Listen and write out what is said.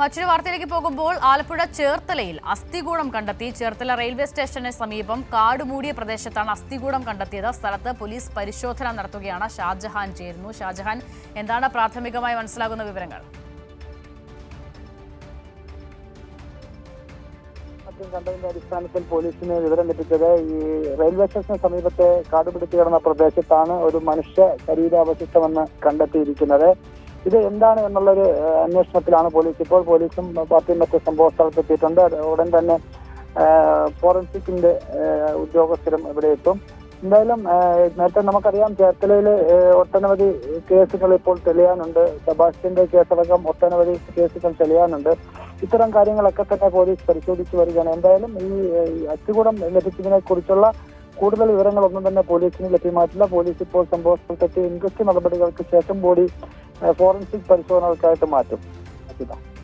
മറ്റൊരു വാർത്തയിലേക്ക് പോകുമ്പോൾ ആലപ്പുഴ ചേർത്തലയിൽ അസ്ഥികൂടം കണ്ടെത്തി. ചേർത്തല റെയിൽവേ സ്റ്റേഷന് സമീപം കാടുമൂടിയ പ്രദേശത്താണ് അസ്ഥികൂടം കണ്ടെത്തിയത്. സ്ഥലത്ത് പോലീസ് പരിശോധന നടത്തുകയാണ്. ഷാജഹാൻ ചേരുന്നു. ഷാജഹാൻ എന്താണ് പ്രാഥമികമായി മനസ്സിലാകുന്ന വിവരങ്ങൾ? കണ്ടതിന്റെ അടിസ്ഥാനത്തിൽ പോലീസിന് വിവരം ലഭിച്ചത് ഈ റെയിൽവേ സ്റ്റേഷന് സമീപത്തെ കാടുപിടിച്ച് കിടന്ന പ്രദേശത്താണ് ഒരു മനുഷ്യ ശരീരാവശിഷ്ടമെന്ന് കണ്ടെത്തിയിരിക്കുന്നത്. ഇത് എന്താണ് എന്നുള്ളൊരു അന്വേഷണത്തിലാണ് പോലീസ് ഇപ്പോൾ. പോലീസും പാർട്ടിയും മറ്റ് സംഭവ സ്ഥലത്തെത്തിയിട്ടുണ്ട്. ഉടൻ തന്നെ ഫോറൻസിക്കിന്റെ ഉദ്യോഗസ്ഥരും ഇവിടെ എത്തും. എന്തായാലും നേരത്തെ നമുക്കറിയാം ചേർത്തലയിൽ ഒട്ടനവധി കേസുകൾ ഇപ്പോൾ തെളിയാനുണ്ട്. സെബാസ്റ്റ്യന്റെ കേസടക്കം ഒട്ടനവധി കേസുകൾ തെളിയാനുണ്ട്. ഇത്തരം കാര്യങ്ങളൊക്കെ തന്നെ പോലീസ് പരിശോധിച്ചു വരികയാണ്. എന്തായാലും ഈ അച്ചുകൂടം ലഭിച്ചതിനെ കുറിച്ചുള്ള കൂടുതൽ വിവരങ്ങളൊന്നും തന്നെ പോലീസിന് ലഭ്യമായിട്ടില്ല. പോലീസ് ഇപ്പോൾ സംഭവ സ്ഥലത്തെത്തി ഇൻക്വസ്റ്റ് നടപടികൾക്ക് ശേഷം ബോഡി ഫോറൻസിക് പരിശോധനകൾക്കായിട്ട് മാറ്റും.